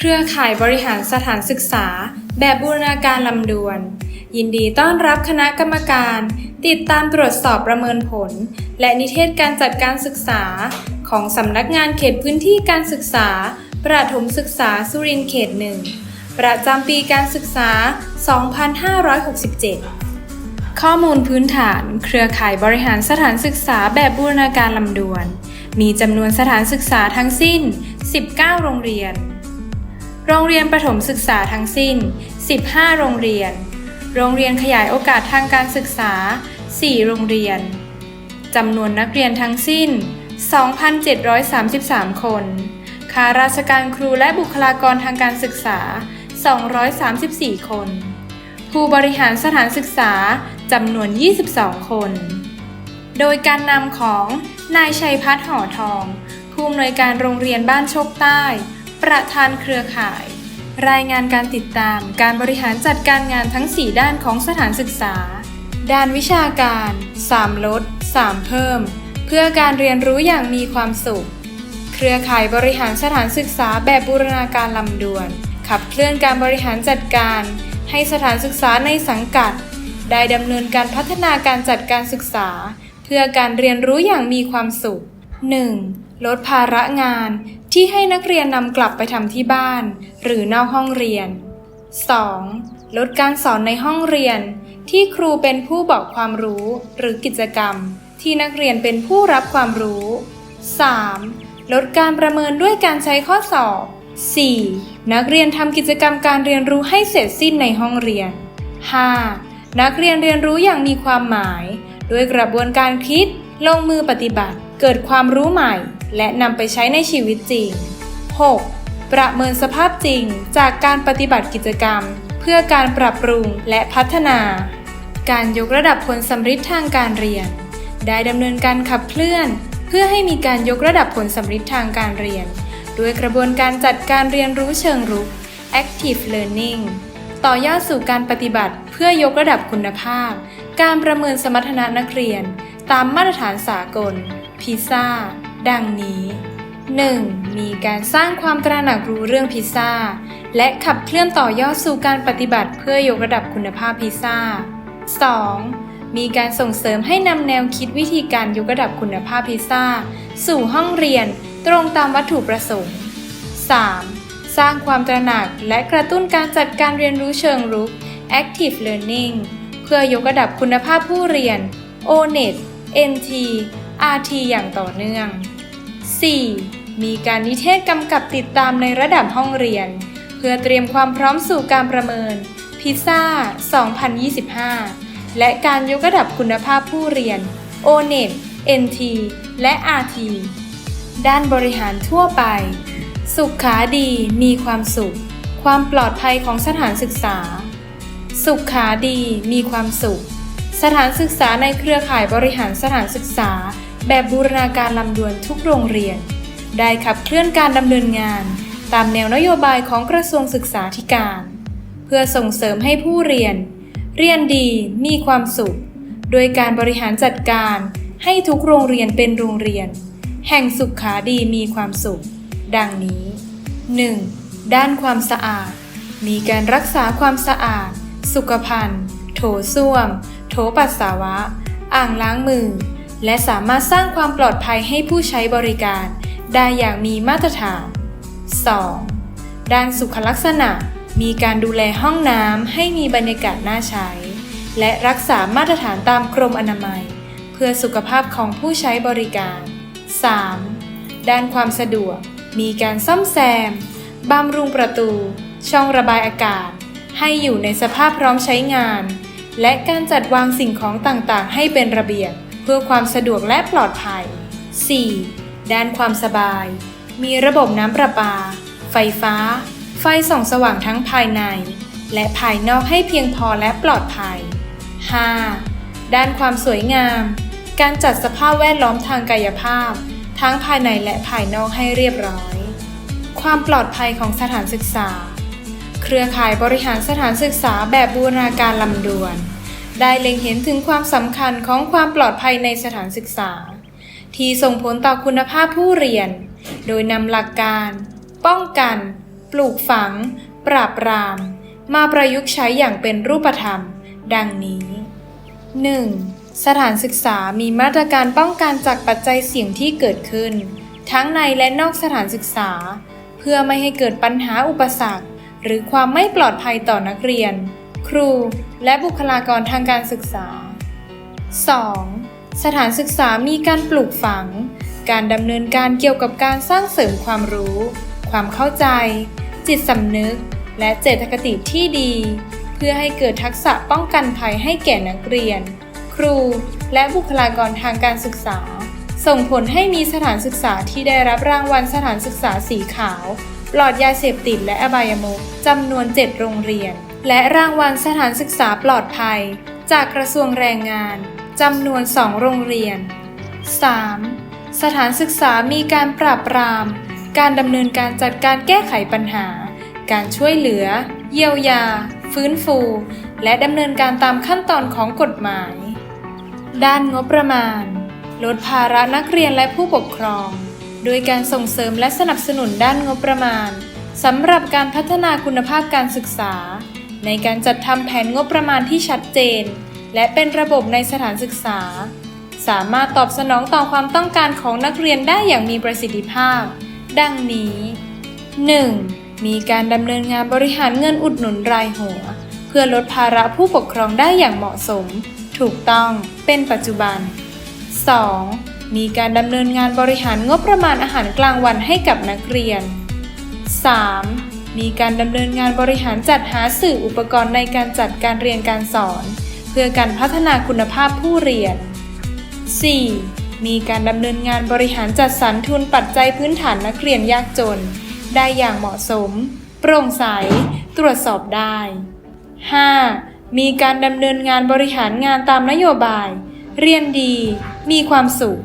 เครือข่ายบริหารสถานศึกษา แบบบูรณาการลำดวน ยินดีต้อนรับคณะกรรมการ ติดตามตรวจสอบประเมินผล และนิเทศการจัดการศึกษา ของสำนักงานเขตพื้นที่การศึกษา ประถมศึกษาสุรินทร์เขตหนึ่งประจำปีการศึกษา 2567 ข้อมูลพื้นฐาน เครือข่ายบริหารสถานศึกษาแบบบูรณาการลำดวน มีจำนวนสถานศึกษาทั้งสิ้น 19 โรงเรียน โรงเรียนประถมศึกษาทั้งสิ้น 15 โรงเรียน โรงเรียนขยายโอกาสทางการศึกษา 4 โรงเรียน จำนวนนักเรียนทั้งสิ้น 2,733 คน ข้าราชการครูและบุคลากรทางการศึกษา 234 คน ผู้บริหารสถานศึกษาจำนวน 22 คน โดยการนำของนายชัยพัฒน์ห่อทอง ผู้อำนวยการโรงเรียนบ้านโชคใต้ ประธานเครือข่าย รายงานการติดตามการบริหารจัดการงานทั้ง 4 ด้านของสถานศึกษา ด้านวิชาการ 3 ลด 3 เพิ่ม เพื่อการเรียนรู้อย่างมีความสุข เครือข่ายบริหารสถานศึกษาแบบบูรณาการลำดวน ขับเคลื่อนการบริหารจัดการ ให้สถานศึกษาในสังกัด ได้ดำเนินการพัฒนาการจัดการศึกษา เพื่อการเรียนรู้อย่างมีความสุข 1. ลดภาระงานที่ให้นักเรียนนำกลับไปทำที่บ้าน หรือนอกห้องเรียน 2. ลดการสอนในห้องเรียน ที่ครูเป็นผู้บอกความรู้หรือกิจกรรม ที่นักเรียนเป็นผู้รับความรู้ 3. ลดการประเมินด้วยการใช้ข้อสอบ 4. นักเรียนทำกิจกรรมการเรียนรู้ให้เสร็จสิ้นในห้องเรียน 5. นักเรียนเรียนรู้อย่างมีความหมาย ด้วยกระบวนการคิด ลงมือปฏิบัติ เกิดความรู้ใหม่ และนำไปใช้ในชีวิตจริง 6. ประเมินสภาพจริงจากการปฏิบัติกิจกรรม เพื่อการปรับปรุงและพัฒนา การยกระดับผลสำฤทธิ์ทางการเรียน ได้ดำเนินการขับเคลื่อน เพื่อให้มีการยกระดับผลสำฤทธิ์ทางการเรียน ด้วยกระบวนการจัดการเรียนรู้เชิงรุก active learning ต่อยอดสู่การปฏิบัติเพื่อยกระดับคุณภาพ การประเมินสมรรถนะนักเรียน ตามมาตรฐานสากลพิซ่า ดังนี้ 1. มีการสร้างความตระหนักรู้เรื่องพิซซ่า และขับเคลื่อนต่อยอดสู่การปฏิบัติเพื่อยกระดับคุณภาพพิซซ่า 2. มีการส่งเสริมให้นำแนวคิดวิธีการยกระดับคุณภาพพิซซ่า สู่ห้องเรียนตรงตามวัตถุประสงค์ 3. สร้างความตระหนักและกระตุ้นการจัดการเรียนรู้เชิงรุก active learning เพื่อยกระดับคุณภาพผู้เรียน ONET NT RT อย่างต่อเนื่อง 4. มีการนิเทศกำกับติดตามในระดับห้องเรียน เพื่อเตรียมความพร้อมสู่การประเมิน พิซซ่า 2025 และการยกระดับคุณภาพผู้เรียน ONET NT และ RT ด้านบริหารทั่วไป สุขขาดีมีความสุข ความปลอดภัยของสถานศึกษา สุขขาดีมีความสุข สถานศึกษาในเครือข่ายบริหารสถานศึกษา แบบบูรณาการลำดวนทุกโรงเรียน ได้ขับเคลื่อนการดำเนินงาน ตามแนวนโยบายของกระทรวงศึกษาธิการ เพื่อส่งเสริมให้ผู้เรียน เรียนดีมีความสุข โดยการบริหารจัดการให้ทุกโรงเรียนเป็นโรงเรียน แห่งสุขขาดีมีความสุข ดังนี้ 1. ด้านความสะอาด มีการรักษาความสะอาด สุขภัณฑ์ โถส้วม โถปัสสาวะ อ่างล้างมือ และสามารถสร้างความปลอดภัยให้ผู้ใช้บริการ ได้อย่างมีมาตรฐาน 2. ด้านสุขลักษณะ มีการดูแลห้องน้ำให้มีบรรยากาศน่าใช้ และรักษามาตรฐานตามกรมอนามัย เพื่อสุขภาพของผู้ใช้บริการ 3. ด้านความสะดวก มีการซ่อมแซมบำรุงประตู ช่องระบายอากาศ ให้อยู่ในสภาพพร้อมใช้งาน และการจัดวางสิ่งของต่างๆ ให้เป็นระเบียบ พื่อความสะดวกและปลอดภัย 4. ด้านความสบาย มีระบบน้ำประปา ไฟฟ้า ไฟส่องสว่างทั้งภายใน และภายนอกให้เพียงพอและปลอดภัย 5. ด้านความสวยงาม การจัดสภาพแวดล้อมทางกายภาพ ทั้งภายในและภายนอกให้เรียบร้อย ความปลอดภัยของสถานศึกษา เครือข่ายบริหารสถานศึกษาแบบบูรณาการลำดวน ได้เล็งเห็นถึงความสำคัญของความปลอดภัยในสถานศึกษา ที่ส่งผลต่อคุณภาพผู้เรียน โดยนำหลักการ ป้องกัน ปลูกฝัง ปราบปราม มาประยุกต์ใช้อย่างเป็นรูปธรรม ดังนี้ 1. สถานศึกษามีมาตรการป้องกันจากปัจจัยเสี่ยงที่เกิดขึ้น ทั้งในและนอกสถานศึกษา เพื่อไม่ให้เกิดปัญหาอุปสรรค หรือความไม่ปลอดภัยต่อนักเรียน ครู และบุคลากรทางการศึกษา 2. สถานศึกษามีการปลูกฝัง การดำเนินการเกี่ยวกับการสร้างเสริมความรู้ ความเข้าใจ จิตสำนึก และเจตคติที่ดี เพื่อให้เกิดทักษะป้องกันภัยให้แก่นักเรียน ครู และบุคลากรทางการศึกษา ส่งผลให้มีสถานศึกษาที่ได้รับรางวัลสถานศึกษาสีขาว ปลอดยาเสพติดและอบายมุขจำนวน 7 โรงเรียน และรางวัลสถานศึกษาปลอดภัย จากกระทรวงแรงงานจำนวน 2 โรงเรียน 3. สถานศึกษามีการปราบปราม การดำเนินการจัดการแก้ไขปัญหา การช่วยเหลือ เยียวยา ฟื้นฟู และดำเนินการตามขั้นตอนของกฎหมาย ด้านงบประมาณ ลดภาระนักเรียนและผู้ปกครอง โดยการส่งเสริมและสนับสนุนด้านงบประมาณสำหรับการพัฒนาคุณภาพการศึกษา ในการจัดทำแผนงบประมาณที่ชัดเจน และเป็นระบบในสถานศึกษา สามารถตอบสนองต่อความต้องการของนักเรียนได้อย่างมีประสิทธิภาพ ดังนี้ 1. มีการดำเนินงานบริหารเงินอุดหนุนรายหัว เพื่อลดภาระผู้ปกครองได้อย่างเหมาะสม ถูกต้องเป็นปัจจุบัน 2. มีการดำเนินงานบริหารงบประมาณอาหารกลางวันให้กับนักเรียน 3. มีการดำเนินงานบริหารจัดหาสื่ออุปกรณ์ในการจัดการเรียนการสอน เพื่อการพัฒนาคุณภาพผู้เรียน 4. มีการดำเนินงานบริหารจัดสรรทุนปัจจัยพื้นฐานนักเรียนยากจน ได้อย่างเหมาะสม โปร่งใส ตรวจสอบได้ 5. มีการดำเนินงานบริหารงานตามนโยบาย เรียนดี มีความสุข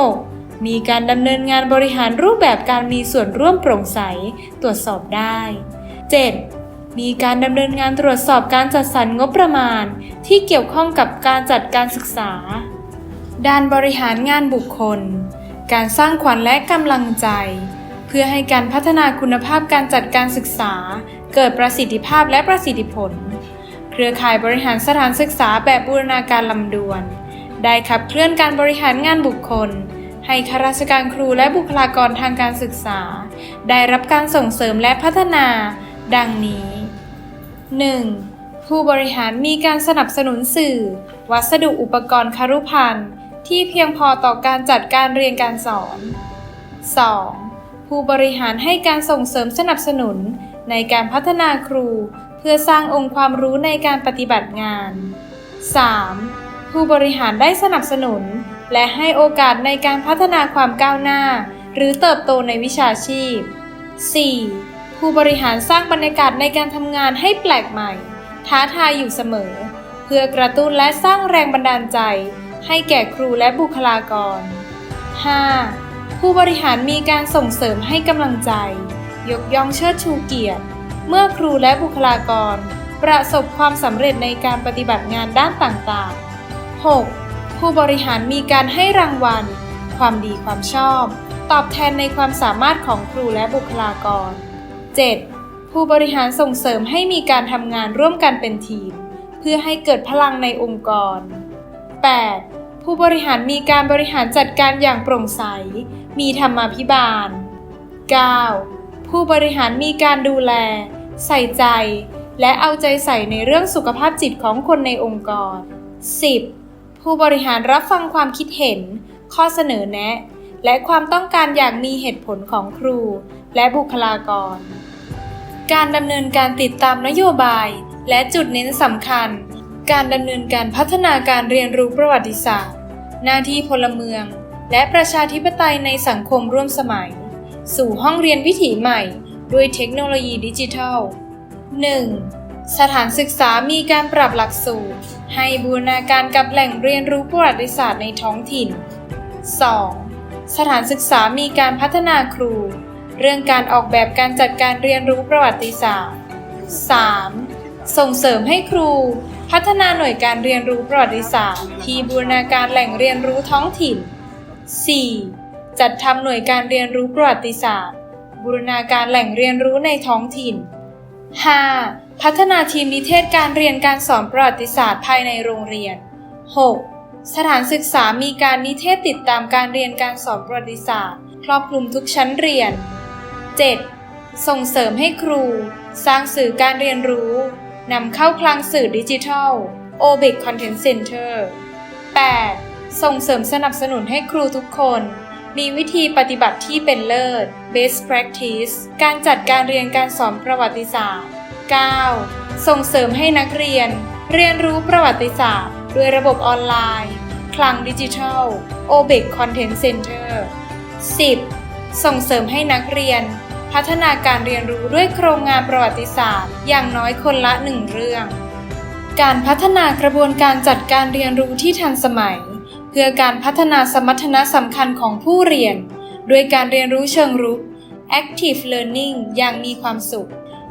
6. มีการดำเนินงานบริหารรูปแบบการมีส่วนร่วมโปร่งใส ตรวจสอบได้ 7. มีการดำเนินงานตรวจสอบการจัดสรรงบประมาณ ที่เกี่ยวข้องกับการจัดการศึกษา ด้านบริหารงานบุคคล การสร้างขวัญและกำลังใจ เพื่อให้การพัฒนาคุณภาพการจัดการศึกษา เกิดประสิทธิภาพและประสิทธิผล เครือข่ายบริหารสถานศึกษาแบบบูรณาการลำดวน ได้ขับเคลื่อนการบริหารงานบุคคล ให้ข้าราชการครูและบุคลากรทางการศึกษา ได้รับการส่งเสริมและพัฒนา ดังนี้ 1. ผู้บริหารมีการสนับสนุนสื่อ วัสดุอุปกรณ์คารุภัณฑ์ที่เพียงพอต่อการจัดการเรียนการสอน 2. ผู้บริหารให้การส่งเสริมสนับสนุนในการพัฒนาครู เพื่อสร้างองค์ความรู้ในการปฏิบัติงาน 3. ผู้บริหารได้สนับสนุน และให้โอกาสในการพัฒนาความก้าวหน้า หรือเติบโตในวิชาชีพ 4. ผู้บริหารสร้างบรรยากาศในการทำงานให้แปลกใหม่ ท้าทายอยู่เสมอ เพื่อกระตุ้นและสร้างแรงบันดาลใจ ให้แก่ครูและบุคลากร 5. ผู้บริหารมีการส่งเสริมให้กำลังใจ ยกย่องเชิดชูเกียรติ เมื่อครูและบุคลากร ประสบความสำเร็จในการปฏิบัติงานด้านต่างๆ 6. ผู้บริหารมีการให้รางวัล ความดีความชอบ ตอบแทนในความสามารถของครูและบุคลากร 7. ผู้บริหารส่งเสริมให้มีการทำงานร่วมกันเป็นทีม เพื่อให้เกิดพลังในองค์กร 8. ผู้บริหารมีการบริหารจัดการอย่างโปร่งใส มีธรรมาภิบาล 9. ผู้บริหารมีการดูแล ใส่ใจ และเอาใจใส่ในเรื่องสุขภาพจิตของคนในองค์กร 10. ผู้บริหารรับฟังความคิดเห็น ข้อเสนอแนะ และความต้องการอย่างมีเหตุผลของครู และบุคลากร การดำเนินการติดตามนโยบาย และจุดเน้นสำคัญ การดำเนินการพัฒนาการเรียนรู้ประวัติศาสตร์ หน้าที่พลเมือง และประชาธิปไตยในสังคมร่วมสมัย สู่ห้องเรียนวิถีใหม่ ด้วยเทคโนโลยีดิจิทัล 1. สถานศึกษามีการปรับหลักสูตร ให้บูรณาการกับแหล่งเรียนรู้ประวัติศาสตร์ในท้องถิ่น 2. สถานศึกษามีการพัฒนาครู เรื่องการออกแบบการจัดการเรียนรู้ประวัติศาสตร์ 3. ส่งเสริมให้ครู พัฒนาหน่วยการเรียนรู้ประวัติศาสตร์ที่บูรณาการแหล่งเรียนรู้ท้องถิ่น 4. จัดทำหน่วยการเรียนรู้ประวัติศาสตร์ บูรณาการแหล่งเรียนรู้ในท้องถิ่น 5. พัฒนาทีมนิเทศการเรียนการสอนประวัติศาสตร์ภายในโรงเรียน 6. สถานศึกษามีการนิเทศติดตามการเรียนการสอนประวัติศาสตร์ ครอบคลุมทุกชั้นเรียน 7. ส่งเสริมให้ครู สร้างสื่อการเรียนรู้นำเข้าคลังสื่อดิจิทัล OBIC Content Center 8. ส่งเสริมสนับสนุนให้ครูทุกคน มีวิธีปฏิบัติที่เป็นเลิศ Best Practice การจัดการเรียนการสอนประวัติศาสตร์ 9. ส่งเสริมให้นักเรียน เรียนรู้ประวัติศาสตร์ ด้วยระบบออนไลน์ คลังดิจิทัล OBIC Content Center 10. ส่งเสริมให้นักเรียน พัฒนาการเรียนรู้ด้วยโครงงานประวัติศาสตร์ อย่างน้อยคนละหนึ่งเรื่อง การพัฒนากระบวนการจัดการเรียนรู้ที่ทันสมัย เพื่อการพัฒนาสมรรถนะสำคัญของผู้เรียน ด้วยการเรียนรู้เชิงรุก active learning อย่างมีความสุข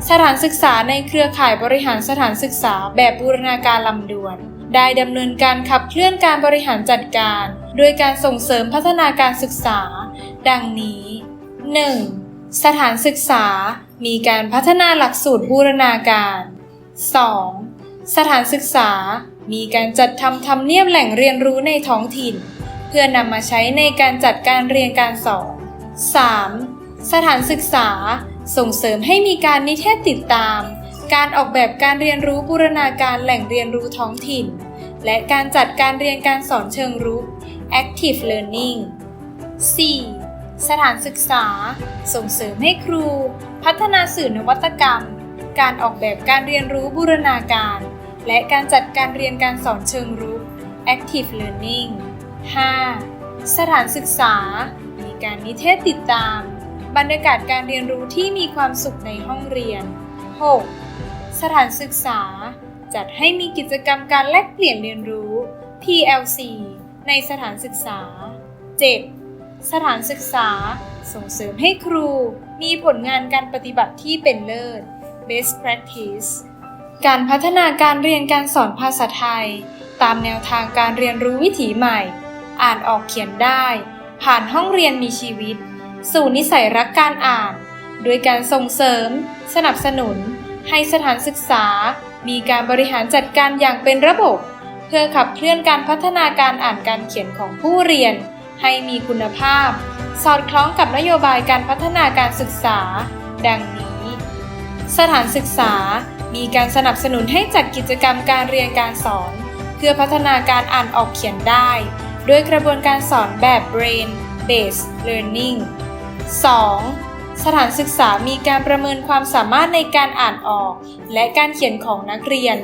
สถานศึกษาในเครือข่ายบริหารสถานศึกษาแบบบูรณาการลำดวน ได้ดำเนินการขับเคลื่อนการบริหารจัดการ โดยการส่งเสริมพัฒนาการศึกษา ดังนี้ 1. สถานศึกษา มีการพัฒนาหลักสูตรบูรณาการ 2. สถานศึกษา มีการจัดทำทำเนียบแหล่งเรียนรู้ในท้องถิ่น เพื่อนำมาใช้ในการจัดการเรียนการสอน 3. สถานศึกษา ส่งเสริมให้มีการนิเทศติดตาม การออกแบบการเรียนรู้บูรณาการแหล่งเรียนรู้ท้องถิ่น และการจัดการเรียนการสอนเชิงรุก active learning 4. สถานศึกษา ส่งเสริมให้ครู พัฒนาสื่อนวัตกรรม การออกแบบการเรียนรู้บูรณาการ และการจัดการเรียนการสอนเชิงรุก active learning 5. สถานศึกษา มีการนิเทศติดตาม บรรยากาศการเรียนรู้ที่มีความสุขในห้องเรียน 6. สถานศึกษา จัดให้มีกิจกรรมการแลกเปลี่ยนเรียนรู้ PLC ในสถานศึกษา 7. สถานศึกษา ส่งเสริมให้ครู มีผลงานการปฏิบัติที่เป็นเลิศ Best Practice การพัฒนาการเรียนการสอนภาษาไทย ตามแนวทางการเรียนรู้วิถีใหม่ อ่านออกเขียนได้ ผ่านห้องเรียนมีชีวิต สู่นิสัยรักการอ่าน โดยการส่งเสริม สนับสนุน ให้สถานศึกษา มีการบริหารจัดการอย่างเป็นระบบ เพื่อขับเคลื่อนการพัฒนาการอ่านการเขียนของผู้เรียน ให้มีคุณภาพ สอดคล้องกับนโยบายการพัฒนาการศึกษา ดังนี้ สถานศึกษา มีการสนับสนุนให้จัดกิจกรรมการเรียนการสอน เพื่อพัฒนาการอ่านออกเขียนได้ด้วยกระบวนการสอนแบบ brain based learning 2. สถานศึกษามีการประเมินความสามารถในการอ่านออก และการเขียนของนักเรียน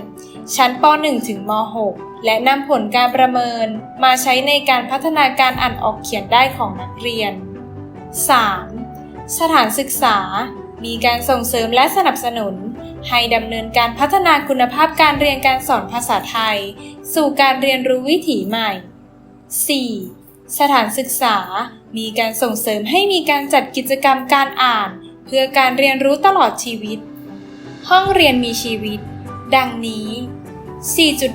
ชั้นป .1 ถึงม .6 และนำผลการประเมินมาใช้ในการพัฒนาการอ่านออกเขียนได้ของนักเรียน 3. สถานศึกษา มีการส่งเสริมและสนับสนุน ให้ดำเนินการพัฒนาคุณภาพการเรียนการสอนภาษาไทย สู่การเรียนรู้วิถีใหม่ 4. สถานศึกษา มีการส่งเสริมให้มีการจัดกิจกรรมการอ่าน เพื่อการเรียนรู้ตลอดชีวิต ห้องเรียนมีชีวิต ดังนี้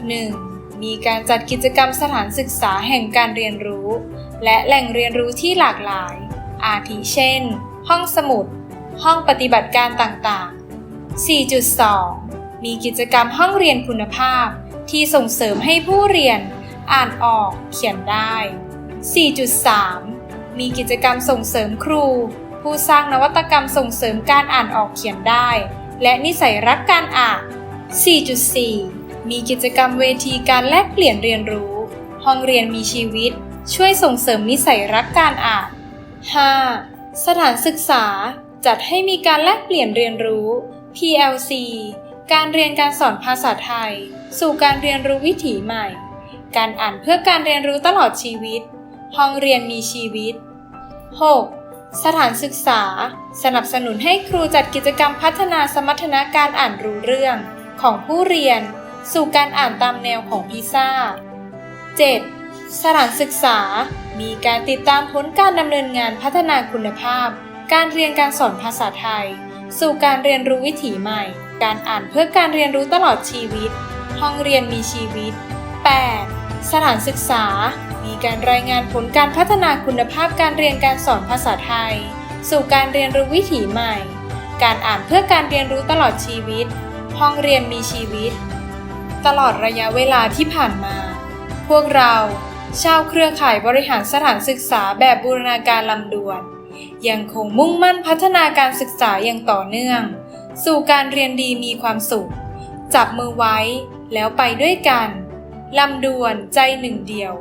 4.1 มีการจัดกิจกรรมสถานศึกษาแห่งการเรียนรู้ และแหล่งเรียนรู้ที่หลากหลาย อาทิเช่น ห้องสมุด ห้องปฏิบัติการต่างๆ 4.2 มีกิจกรรมห้องเรียนคุณภาพ ที่ส่งเสริมให้ผู้เรียน อ่านออก เขียนได้ 4.3 มีกิจกรรมส่งเสริมครู ผู้สร้างนวัตกรรมส่งเสริมการอ่านออกเขียนได้ และนิสัยรักการอ่าน 4.4 มีกิจกรรมเวทีการแลกเปลี่ยนเรียนรู้ ห้องเรียนมีชีวิต ช่วยส่งเสริมนิสัยรักการอ่าน 5. สถานศึกษาจัดให้มีการแลกเปลี่ยนเรียนรู้ PLC การเรียนการสอนภาษาไทย สู่การเรียนรู้วิถีใหม่ การอ่านเพื่อการเรียนรู้ตลอดชีวิต ห้องเรียนมีชีวิต 6. สถานศึกษา สนับสนุนให้ครูจัดกิจกรรมพัฒนาสมรรถนะการอ่านรู้เรื่อง ของผู้เรียน สู่การอ่านตามแนวของพิซ่า 7. สถานศึกษา มีการติดตามผลการดำเนินงานพัฒนาคุณภาพ การเรียนการสอนภาษาไทย สู่การเรียนรู้วิถีใหม่ การอ่านเพื่อการเรียนรู้ตลอดชีวิต ห้องเรียนมีชีวิต 8. สถานศึกษา มีการรายงานผลการพัฒนาคุณภาพการเรียนการสอนภาษาไทย สู่การเรียนรู้วิถีใหม่ การอ่านเพื่อการเรียนรู้ตลอดชีวิต ห้องเรียนมีชีวิต ตลอดระยะเวลาที่ผ่านมา พวกเรา ชาวเครือข่ายบริหารสถานศึกษาแบบบูรณาการลำดวน ยังคงมุ่งมั่นพัฒนาการศึกษาอย่างต่อเนื่อง สู่การเรียนดีมีความสุข จับมือไว้แล้วไปด้วยกันลำดวนใจหนึ่งเดียว